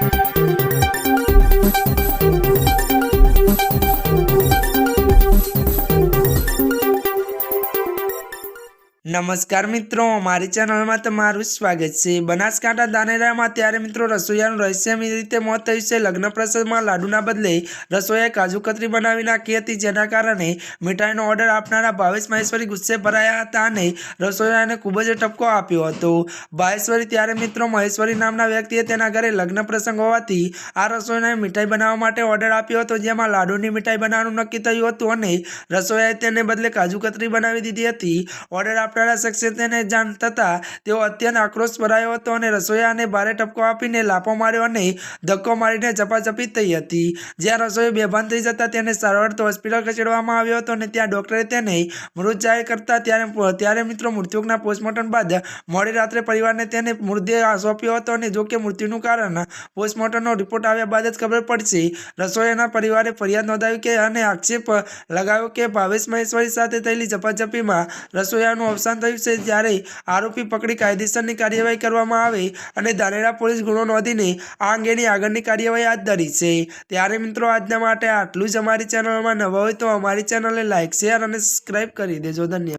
Thank you. નમસ્કાર મિત્રો, મારી ચેનલમાં તમારું સ્વાગત છે. બનાસકાંઠા દાનેરામાં ત્યારે મિત્રો રસોઈયાનું રહસ્યમય રીતે મોત થયું છે. લગ્ન પ્રસંગમાં લાડુના બદલે રસોઈયાએ કાજુ કતરી બનાવી નાખી હતી, જેના કારણે મીઠાઈનો ઓર્ડર આપનારા ભાવેશ મહેશ્વરી ગુસ્સે ભરાયા હતા અને રસોઈયાને ખૂબ જ ટપકો આપ્યો હતો. ભાવેશ્વરી ત્યારે મિત્રો મહેશ્વરી નામના વ્યક્તિએ તેના ઘરે લગ્ન પ્રસંગ હોવાથી આ રસોઈયાએ મીઠાઈ બનાવવા માટે ઓર્ડર આપ્યો હતો, જેમાં લાડુની મીઠાઈ બનાવવાનું નક્કી થયું હતું અને રસોઈયાએ તેને બદલે કાજુ કતરી બનાવી દીધી હતી. ઓર્ડર આપનારા શખ્સે તેને જાણ થતાં તેઓ અત્યંત આક્રોશ ભરાયો હતો અને રસોઈયાને ભારે ટપકો આપીને લાફો માર્યો અને ધક્કો મારીને ઝપાઝપી થઈ હતી. જ્યાં રસોઈ બેભાન થઈ જતાં તેને સારવાર તો હોસ્પિટલ ખસેડવામાં આવ્યો હતો અને ત્યાં ડૉક્ટરે તેને મૃત જાહેર કરતા ત્યારે ત્યારે મિત્રો મૃત્યુના પોસ્ટમોર્ટમ બાદ મોડી રાત્રે પરિવારને તેને મૃતદેહ સોંપ્યો હતો અને જોકે મૃત્યુનું કારણ પોસ્ટમોર્ટમનો રિપોર્ટ આવ્યા બાદ જ ખબર પડશે. રસોઈયાના પરિવારે ફરિયાદ નોંધાવી કે અને આક્ષેપ લગાવ્યો કે ભાવેશ મહેશ્વરી સાથે થયેલી ઝપાઝપીમાં રસોઈયાનું અવસાન થયું છે જ્યારે આરોપી પકડી કાયદેસરની કાર્યવાહી કરવામાં આવે અને ધાનેરા પોલીસ ગુનો નોંધીને આ અંગેની આગળની કાર્યવાહી હાથ ધરી છે. ત્યારે મિત્રો, આજના માટે આટલું જ અમારી ચેનલમાં નવા હોય તો અમારી ચેનલને લાઇક શેર અને સબસ્ક્રાઈબ કરી દેજો. ધન્યવાદ.